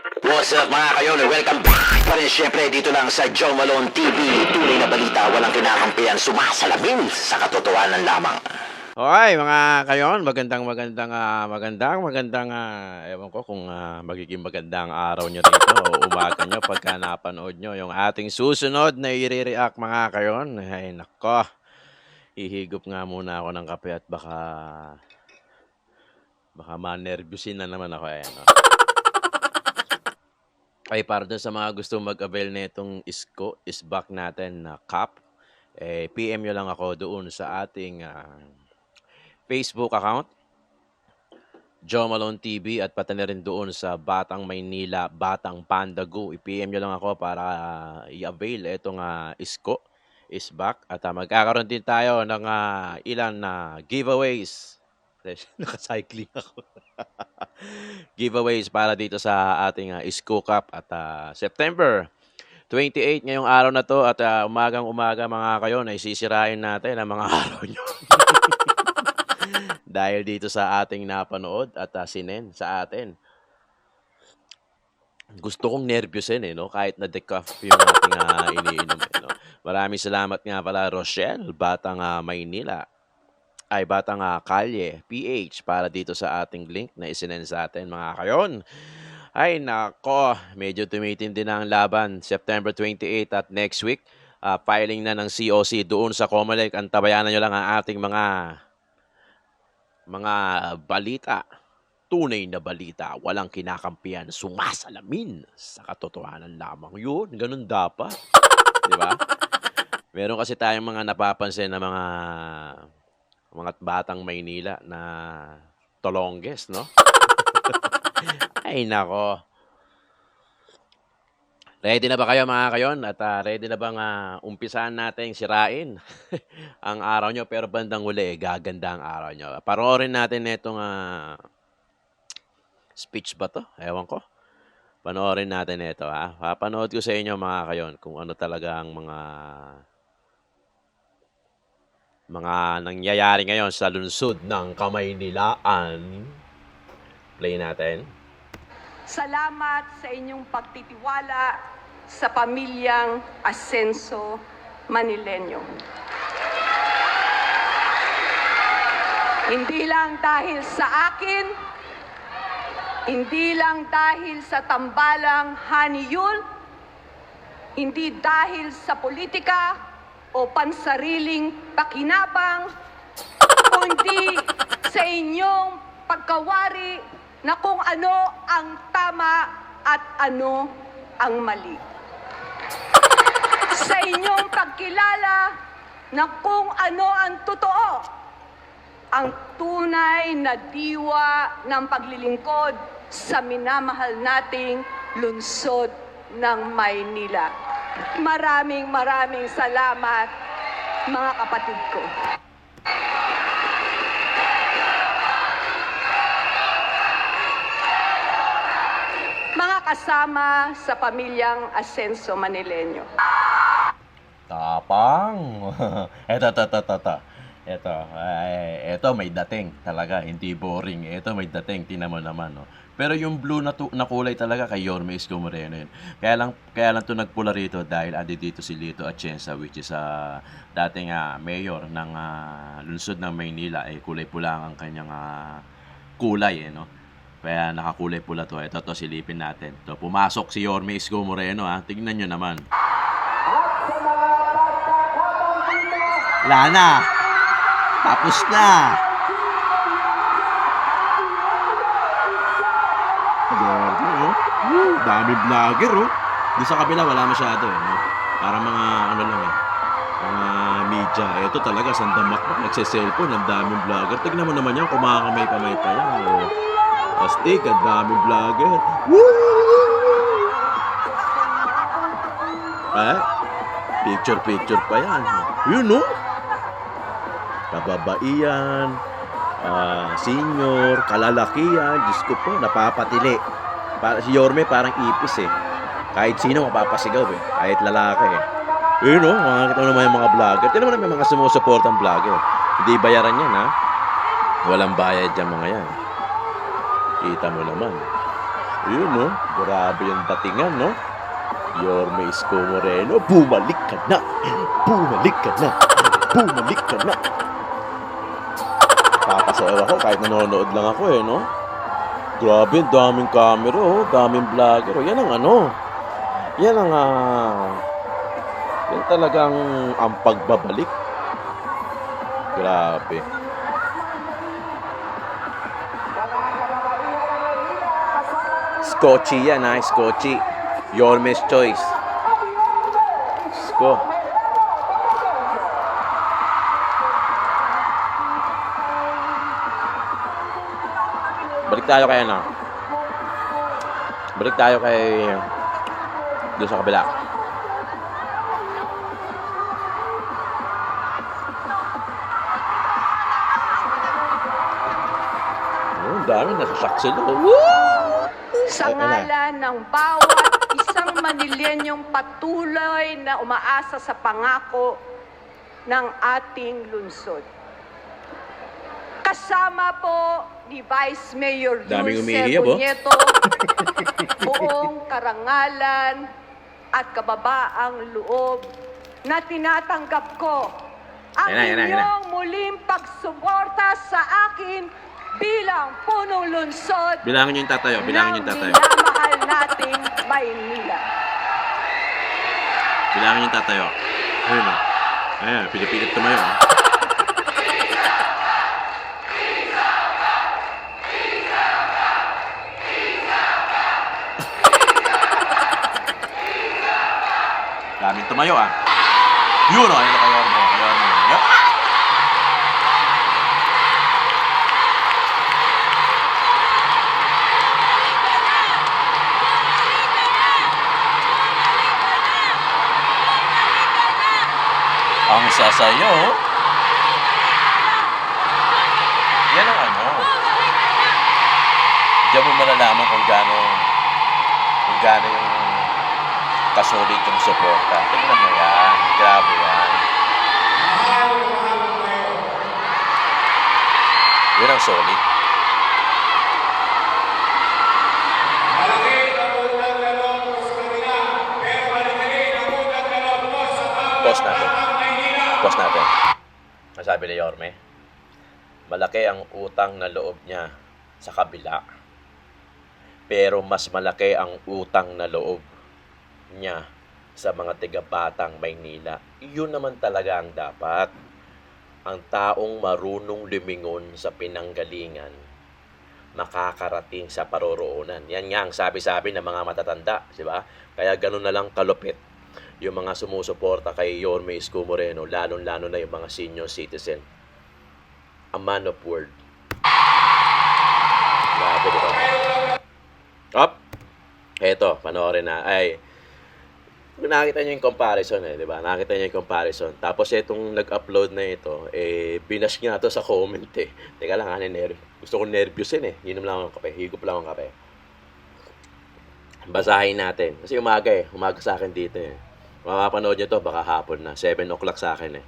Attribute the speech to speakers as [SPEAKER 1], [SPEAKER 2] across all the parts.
[SPEAKER 1] What's up mga kayon? Welcome back pa rin syempre dito lang sa Joe Malone TV. Tunay na balita, walang kinakampihan, sumasalamin sa katotohanan lamang.
[SPEAKER 2] Okay, mga kayon, magandang magandang ah, magandang magandang ah, ewan ko kung ah, magiging magandang araw nyo rito o umaga nyo pagka napanood nyo yung ating susunod na i-react mga kayon. Ay nako, ihigop nga muna ako ng kape at baka baka manervyusin na naman ako. Ayan, no? Ay, para dun sa mga gusto mag-avail na itong isko, isback natin na cup, eh, PM nyo lang ako doon sa ating ah, Facebook account, Joe Malone TV at pati na rin doon sa Batang Maynila, Batang Pandago. I-PM nyo lang ako para ah, i-avail itong ah, isko, is back. At ah, magkakaroon din tayo ng ah, ilan na giveaways. Naka-cycling ako. giveaways para dito sa ating ah, isko cup at ah, September 28 ngayong araw na to at ah, umagang umaga mga kayo na isisirain natin ang mga araw nyo. Dahil dito sa ating napanood at uh, sinen sa atin. Gusto kong nervyusin eh, no? Kahit na decaf yung ating ah, iniinom. Eh, no? Maraming salamat nga pala, Rochelle, Batang ah, Maynila. Ay, Batang ah, Kalye, PH, para dito sa ating link na isinen sa atin, mga kayon. Ay, nako, medyo tumitindi na ang laban. September 28 at next week, ah, filing na ng COC doon sa Comelec. Antabayanan nyo lang ang ating mga mga balita, tunay na balita, walang kinakampihan, sumasalamin sa katotohanan lamang. Yun, ganun dapat. Di ba? Meron kasi tayong mga napapansin na mga mga batang Maynila na tolongges, no? Ay, nako. Ready na ba kayo mga kayon? At ah, ready na bang ah, umpisahan natin sirain ang araw nyo? Pero bandang uli, gaganda ang araw nyo. Panoorin natin itong ah, speech ba to? Ewan ko. Panoorin natin ito ha. Papanood ko sa inyo mga kayon kung ano talaga ang mga mga nangyayari ngayon sa lungsod ng Kamaynilaan. Play natin.
[SPEAKER 3] Salamat sa inyong pagtitiwala sa pamilyang Asenso Manilenyo. Hindi lang dahil sa akin, hindi lang dahil sa tambalang haniyul, hindi dahil sa politika o pansariling pakinabang, kundi sa inyong pagkawari na kung ano ang tama at ano ang mali. Sa inyong pagkilala na kung ano ang totoo, ang tunay na diwa ng paglilingkod sa minamahal nating lungsod ng Maynila. Maraming maraming salamat mga kapatid ko. Mga kasama sa pamilyang Asenso Manileño.
[SPEAKER 2] Tapang. eto, eto, eto, eto, eto. Ay, eto may dating talaga, hindi boring. Eto may dating, tinan naman, no. Pero yung blue na, tu- na kulay talaga kay Yorme Isko Moreno yun. Kaya lang, kaya lang to nagpula rito dahil andi dito si Lito Atienza which is ah, dating ah, mayor ng ah, lungsod ng Maynila. Eh, kulay pula ang kanyang ah, kulay, eh, no. Kaya nakakulay pula to. Ito to, silipin natin. To, pumasok si Yorme Isko Moreno, ha. Tingnan nyo naman. Wala na. Tapos na. Dami vlogger, oh. Doon sa kabila, wala masyado, eh. No? Para mga, ano lang, eh. Mga media. Ito talaga, sandamakmak, nagse-cellphone, ang daming vlogger. Tignan mo naman yan, kumakamay-kamay pa yan, oh. Astig, ang daming vlogger. Woo! Eh? Picture-picture pa yan. Yun, no? kababaihan, ah, senior, kalalakihan, Diyos ko po, napapatili. Para, si Yorme parang ipis eh. Kahit sino mapapasigaw eh. Kahit lalaki eh. Yun o, makakita mo naman yung mga vlogger. Tinan mo naman yung mga sumusuportang vlogger. Hindi bayaran yan ha. Walang bayad dyan mga yan. Kita mo naman. Ayun, no? Grabe yung datingan, no? Yorme Isko Moreno, bumalik ka na! Bumalik ka na! Bumalik ka na! Papasayaw ako kahit nanonood lang ako eh, no? Grabe, daming camera, oh. Daming vlogger, oh. Yan ang ano. Yan ang, ah... yan talagang ang pagbabalik. Grabe. Scotchy yan ha, Scotchy. Yormes choice. Sko. Balik tayo kay ano. Balik tayo kay doon sa kabila. Oh, dami nasasak sila. Woo!
[SPEAKER 3] Sa
[SPEAKER 2] ay,
[SPEAKER 3] ngalan ng bawat isang Manilenyong patuloy na umaasa sa pangako ng ating lungsod. Kasama po ni Vice Mayor
[SPEAKER 2] Daming
[SPEAKER 3] Dulce
[SPEAKER 2] umiiyak, oh.
[SPEAKER 3] Buñeto, buong karangalan at kababaang loob na tinatanggap ko ang
[SPEAKER 2] Yan na, yan na, yan na.
[SPEAKER 3] inyong muling pagsuporta sa akin bilang punong lungsod
[SPEAKER 2] Bilangin niyo yung tatayo, bilangin niyo yung tatayo.
[SPEAKER 3] minamahal nating Maynila.
[SPEAKER 2] Bilangin niyo yung tatayo. Ayun o. Ayan, pinipilit tumayo. ah. Daming tumayo ah. Yun o, ayun kayo mo, kayo mo. Yup. Ang sasayo. Yan ang ano. Diyan mo malalaman kung gaano kung gaano kasulit yung suporta. Tingnan mo yan. Grabe yan. Yun ang solid. Pause natin. Pause natin. Ang sabi ni Yorme, malaki ang utang na loob niya sa kabila. Pero mas malaki ang utang na loob niya sa mga tiga-batang Maynila. Yun naman talaga ang dapat. Ang taong marunong lumingon sa pinanggalingan, makakarating sa paroroonan. Yan nga ang sabi-sabi ng mga matatanda, di ba? Kaya ganun na lang kalupit yung mga sumusuporta kay Yorme Isko Moreno, lalong-lalo na yung mga senior citizen. A man of word. Grabe, di ba? Up! Eto, panoorin na. Ay, nakita niyo yung comparison eh, di ba? Nakita niyo yung comparison. Tapos itong nag-upload na ito, eh, binash nga to sa comment eh. Teka lang, ano, ner- gusto ko nervous yun eh. Inom lang ako ng kape. Higop lang ang kape. Basahin natin. Kasi umaga eh. Umaga sa akin dito eh. Mapapanood niyo to, baka hapon na. 7 o'clock sa akin eh.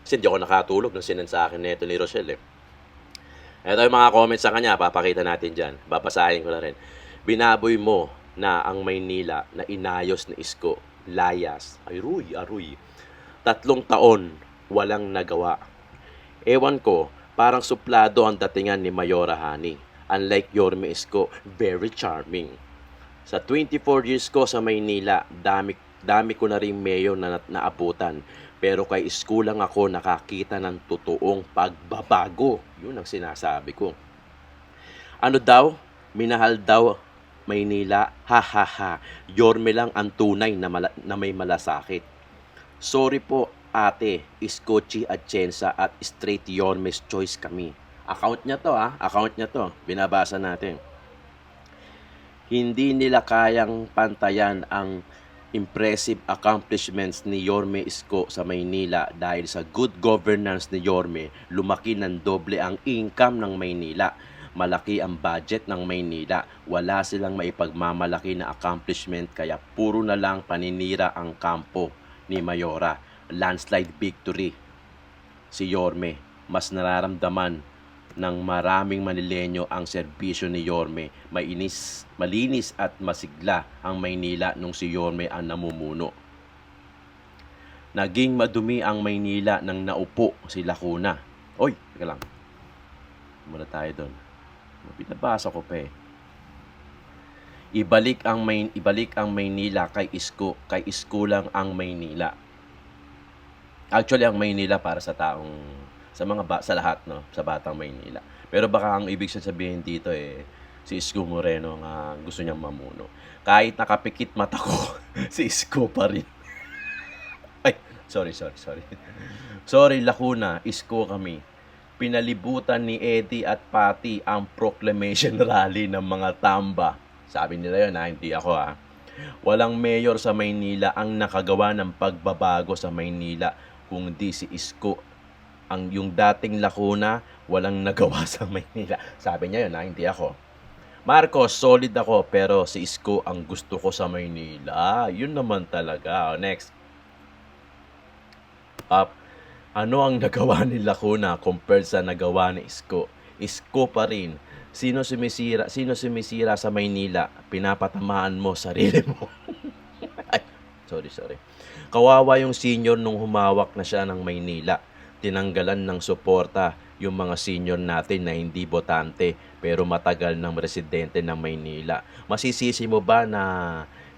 [SPEAKER 2] Kasi hindi ako nakatulog nung sinend sa akin nito ni Rochelle eh. Ito yung mga comments sa kanya, papakita natin dyan. Babasahin ko na rin. Binaboy mo na ang Maynila na inayos na isko, layas, ayruy, aruy. Tatlong taon, walang nagawa. Ewan ko, parang suplado ang datingan ni Mayora Hani. Unlike Yorme Isko, very charming. Sa 24 years ko sa Maynila, dami, dami ko na rin mayor na naabutan. Pero kay Isko lang ako nakakita ng totoong pagbabago. Yun ang sinasabi ko. Ano daw? Minahal daw Maynila. Ha ha ha. Yorme lang ang tunay na, mala- na may malasakit. Sorry po ate, Iskochi at Chensa at straight Yorme's choice kami. Account niya to ha, account niya to. Binabasa natin. Hindi nila kayang pantayan ang impressive accomplishments ni Yorme Isko sa Maynila dahil sa good governance ni Yorme, lumaki ng doble ang income ng Maynila. Malaki ang budget ng Maynila. Wala silang maipagmamalaki na accomplishment kaya puro na lang paninira ang kampo ni Mayora. Landslide victory. Si Yorme, mas nararamdaman ng maraming Manilenyo ang serbisyo ni Yorme. Mainis, malinis at masigla ang Maynila nung si Yorme ang namumuno. Naging madumi ang Maynila nang naupo si Lacuna. Oy, teka lang. Muna tayo doon. Binabasa ko pa eh. Ibalik ang May ibalik ang Maynila kay Isko, kay Isko lang ang Maynila. Actually ang Maynila para sa taong sa mga ba, sa lahat no, sa batang Maynila. Pero baka ang ibig sabihin dito eh si Isko Moreno ang ah, gusto niyang mamuno. Kahit nakapikit mata ko, si Isko pa rin. Ay, sorry, sorry, sorry. Sorry, Lacuna, Isko kami. Pinalibutan ni Eddie at Patty ang proclamation rally ng mga tamba. Sabi nila yun, ha? hindi ako ha. Walang mayor sa Maynila ang nakagawa ng pagbabago sa Maynila kung di si Isko. Ang yung dating Lacuna, walang nagawa sa Maynila. Sabi niya yun, ha? hindi ako. Marcos, solid ako, pero si Isko ang gusto ko sa Maynila. Yun naman talaga. Next. Up. Ano ang nagawa ni Lacuna compared sa nagawa ni Isko? Isko pa rin. Sino sumisira, sino sumisira sa Maynila? Pinapatamaan mo sarili mo. Ay, sorry, sorry. Kawawa yung senior nung humawak na siya ng Maynila. Tinanggalan ng suporta yung mga senior natin na hindi botante pero matagal ng residente ng Maynila. Masisisi mo ba na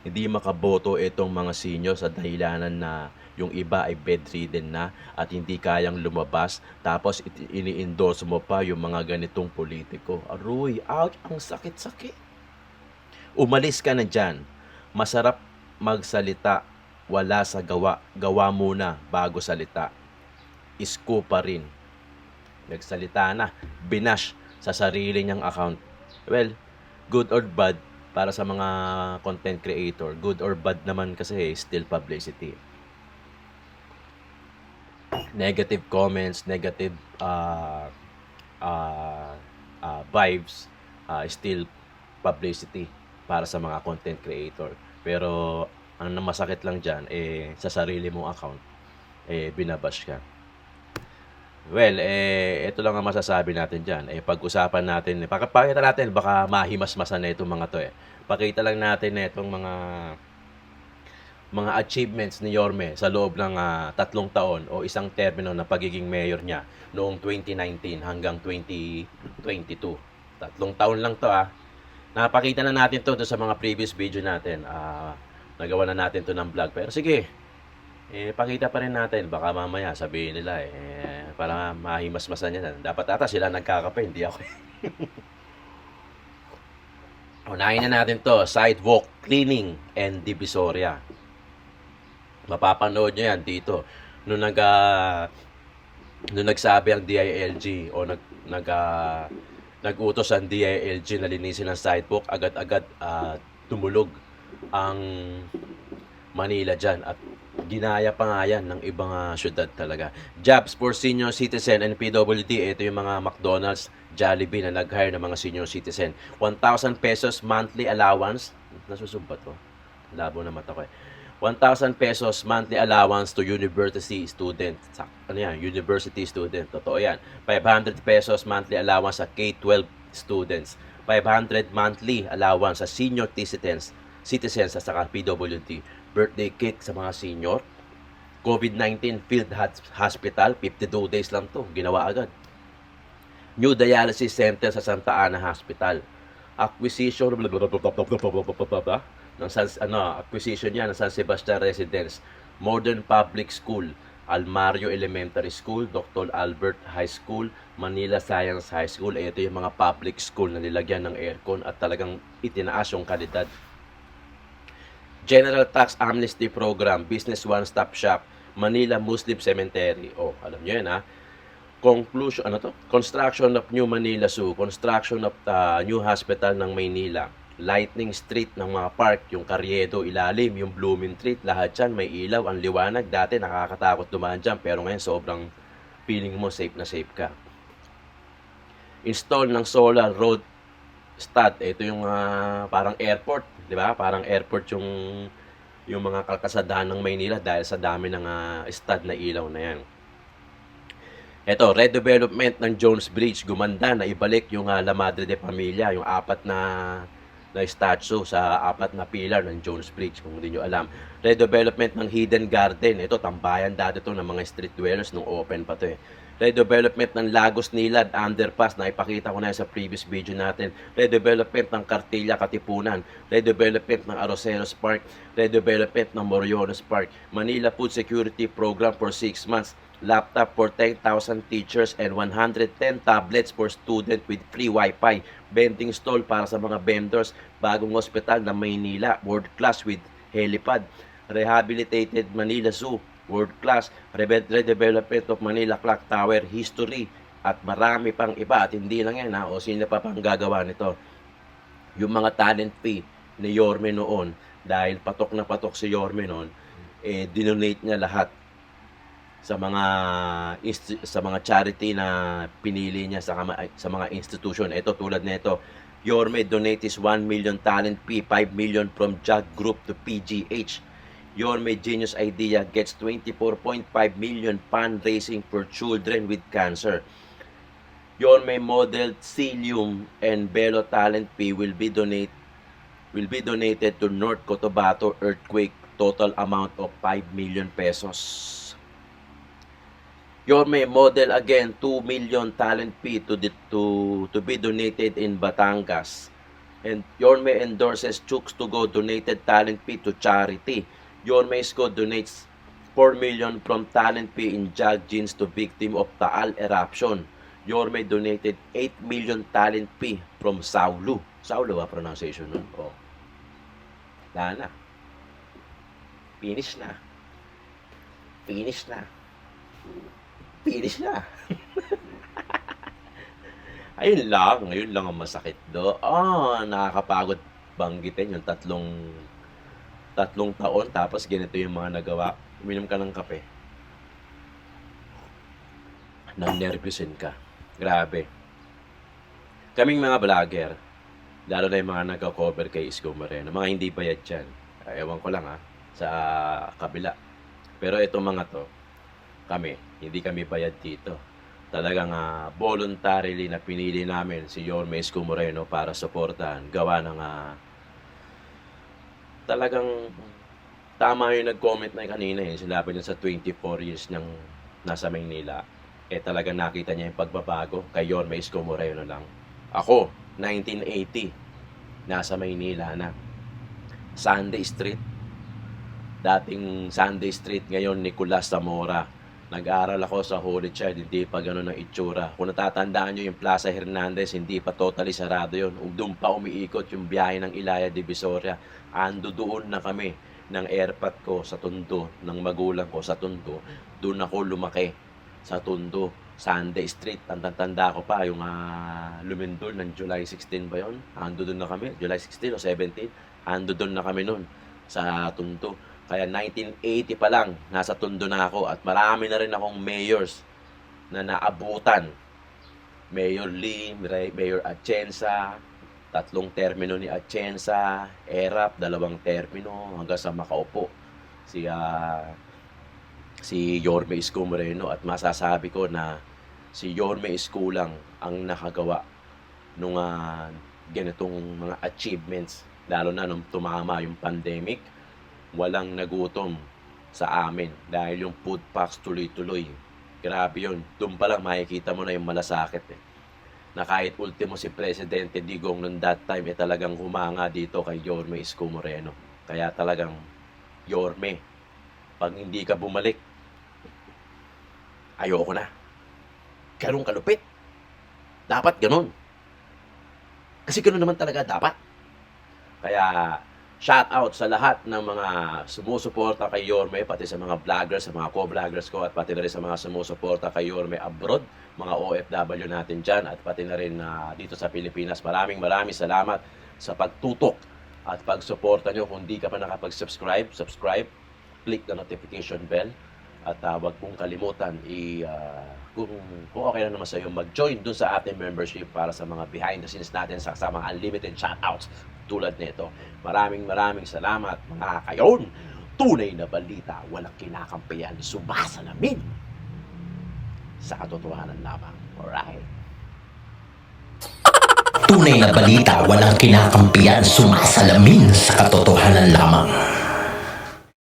[SPEAKER 2] hindi makaboto itong mga senior sa dahilanan na yung iba ay bedridden na at hindi kayang lumabas tapos ini-endorse mo pa yung mga ganitong politiko. Aroy, ouch, ang sakit-sakit. Umalis ka na dyan. Masarap magsalita, wala sa gawa. Gawa muna bago salita. Isko pa rin. Nagsalita na, binash sa sarili niyang account. Well, good or bad, para sa mga content creator, good or bad naman kasi still publicity negative comments, negative uh, uh, uh, vibes, uh, still publicity para sa mga content creator. Pero ang masakit lang dyan, eh, sa sarili mong account, eh, binabash ka. Well, eh, ito lang ang masasabi natin dyan. Eh, pag-usapan natin, eh, pak- pakita natin, baka mahimasmasan na itong mga to eh. Pakita lang natin na itong mga mga achievements ni Yorme sa loob ng ah, tatlong taon o isang termino na pagiging mayor niya noong 2019 hanggang 2022. Tatlong taon lang to ah. Napakita na natin to doon sa mga previous video natin. Ah, nagawa na natin to ng vlog. Pero sige, eh, pakita pa rin natin. Baka mamaya sabihin nila eh, para mahimasmasan yan. Dapat ata sila nagkakape, hindi ako. Unahin na natin to, sidewalk cleaning and divisoria mapapanood nyo yan dito. Nung nag, ah, nung nagsabi ang DILG o nag, nag, ah, nag-utos ang DILG na linisin ang sidewalk, agad-agad ah, tumulog ang Manila dyan at ginaya pa nga yan ng ibang ah, syudad talaga. Jobs for senior citizen and PWD, ito yung mga McDonald's, Jollibee na nag-hire ng mga senior citizen. 1,000 pesos monthly allowance. Nasusumpa to. Labo na mata ko eh. 1,000 pesos monthly allowance to university student. Ano yan? University student. Totoo yan. 500 pesos monthly allowance sa K-12 students. 500 monthly allowance sa senior citizens citizens sa saka PWD. Birthday cake sa mga senior. COVID-19 field hos- hospital. 52 days lang to. Ginawa agad. New dialysis center sa Santa Ana Hospital. Acquisition ng San, ano, acquisition niya ng San Sebastian Residence, Modern Public School, Almario Elementary School, Dr. Albert High School, Manila Science High School. Ito yung mga public school na nilagyan ng aircon at talagang itinaas yung kalidad. General Tax Amnesty Program, Business One Stop Shop, Manila Muslim Cemetery. Oh, alam niyo yan ha. Conclusion, ano to? Construction of New Manila Zoo, construction of the new hospital ng Maynila, Lightning Street ng mga park, yung Carriedo ilalim, yung Blooming Street, lahat yan may ilaw, ang liwanag. Dati nakakatakot dumaan dyan, pero ngayon sobrang feeling mo safe na safe ka. Install ng solar road stud. Ito yung ah, parang airport, di ba? Parang airport yung yung mga kalkasadaan ng Maynila dahil sa dami ng ah, stud na ilaw na yan. Ito, redevelopment ng Jones Bridge. Gumanda na ibalik yung ah, La Madre de Familia, yung apat na na statue sa apat na pilar ng Jones Bridge, kung hindi nyo alam. Redevelopment ng Hidden Garden. Ito, tambayan dati to ng mga street dwellers nung open pa to eh. Redevelopment ng Lagos Nilad Underpass na ipakita ko na sa previous video natin. Redevelopment ng Cartilla Katipunan. Redevelopment ng Aroseros Park. Redevelopment ng Moriones Park. Manila Food Security Program for 6 months. Laptop for 10,000 teachers and 110 tablets for student with free wifi. Vending stall para sa mga vendors. Bagong hospital na Maynila. World class with helipad. Rehabilitated Manila Zoo world class, redevelopment of Manila Clock Tower, history, at marami pang iba. At hindi lang yan ha, o sino pa pang gagawa nito. Yung mga talent fee ni Yorme noon, dahil patok na patok si Yorme noon, eh, dinonate niya lahat sa mga sa mga charity na pinili niya sa sa mga institution. Ito tulad nito, Yorme donates 1 million talent fee, 5 million from JAG Group to PGH. Yorme Genius Idea gets 24.5 million fundraising for children with cancer. Yorme Model Cilium and Belo Talent Fee will be donate will be donated to North Cotabato earthquake total amount of 5 million pesos. Yorme Model again 2 million talent fee to the, to to be donated in Batangas. And Yorme endorses Chooks to go donated talent fee to charity. Yorme Isko donates 4 million from talent fee in Jag Jeans to victim of Taal eruption. Yorme donated 8 million talent fee from Saulu. Saulu ba pronunciation nun? Oh. Wala na. Finish na. Finish na. Finish na. Ayun lang. Ngayon lang ang masakit do. Ah, nakakapagod banggitin yung tatlong tatlong taon tapos ganito yung mga nagawa. Uminom ka ng kape. Nang-nervousin ka. Grabe. Kaming mga vlogger, lalo na yung mga nagka-cover kay Isko Moreno, mga hindi bayad dyan. Ah, Ewan ko lang ha, sa kabila. Pero itong mga to, kami, hindi kami bayad dito. Talagang ah, voluntarily na pinili namin si Yorme Isko Moreno para suportahan. Gawa ng ah, talagang tama yung nag-comment na kanina eh. Sinabi niya sa 24 years niyang nasa Maynila. Eh talagang nakita niya yung pagbabago kay Yorme Isko Moreno lang. Ako, 1980, nasa Maynila na. Sunday Street. Dating Sunday Street, ngayon Nicolas Zamora. Nag-aaral ako sa Holy Child, hindi pa ganun ang itsura. Kung natatandaan nyo yung Plaza Hernandez, hindi pa totally sarado yun. Doon pa umiikot yung biyahe ng Ilaya Divisoria. Ando doon na kami ng airpat ko sa Tondo, ng magulang ko sa Tondo. Doon ako lumaki sa Tondo. Sunday Street, tanda-tanda ko pa yung uh, lumindol ng July 16 ba yun? Ando doon na kami, July 16 o 17. Ando doon na kami noon sa Tondo. Kaya 1980 pa lang, nasa Tondo na ako at marami na rin akong mayors na naabutan. Mayor Ray- Mayor Atienza, tatlong termino ni Atienza, ERAP, dalawang termino hanggang sa makaupo. Si ah, si Yorme Isko at masasabi ko na si Yorme Isko lang ang nakagawa nung ah, ganitong mga achievements lalo na nung tumama yung pandemic walang nagutom sa amin dahil yung food packs tuloy-tuloy. Grabe yun. Doon pa lang makikita mo na yung malasakit eh. Na kahit ultimo si Presidente Digong nung that time eh talagang humanga dito kay Yorme Isko Moreno. Kaya talagang Yorme pag hindi ka bumalik ayoko na. Ganun kalupit. Dapat ganun. Kasi ganun naman talaga dapat. Kaya shout out sa lahat ng mga sumusuporta kay Yorme, pati sa mga vloggers, sa mga co-vloggers ko, at pati na rin sa mga sumusuporta kay Yorme abroad, mga OFW natin dyan, at pati na rin ah, dito sa Pilipinas. Maraming maraming salamat sa pagtutok at pagsuporta nyo. Kung di ka pa nakapag-subscribe, subscribe, click the notification bell, at uh, wag pong kalimutan i ah, kung, kung okay lang naman sa iyo mag-join dun sa ating membership para sa mga behind the scenes natin sa sa mga unlimited shoutouts tulad nito. Maraming maraming salamat mga kayon. Tunay na balita, walang kinakampihan, sumasalamin sa katotohanan lamang. Alright?
[SPEAKER 1] Tunay na balita walang kinakampiyan sumasalamin sa katotohanan lamang.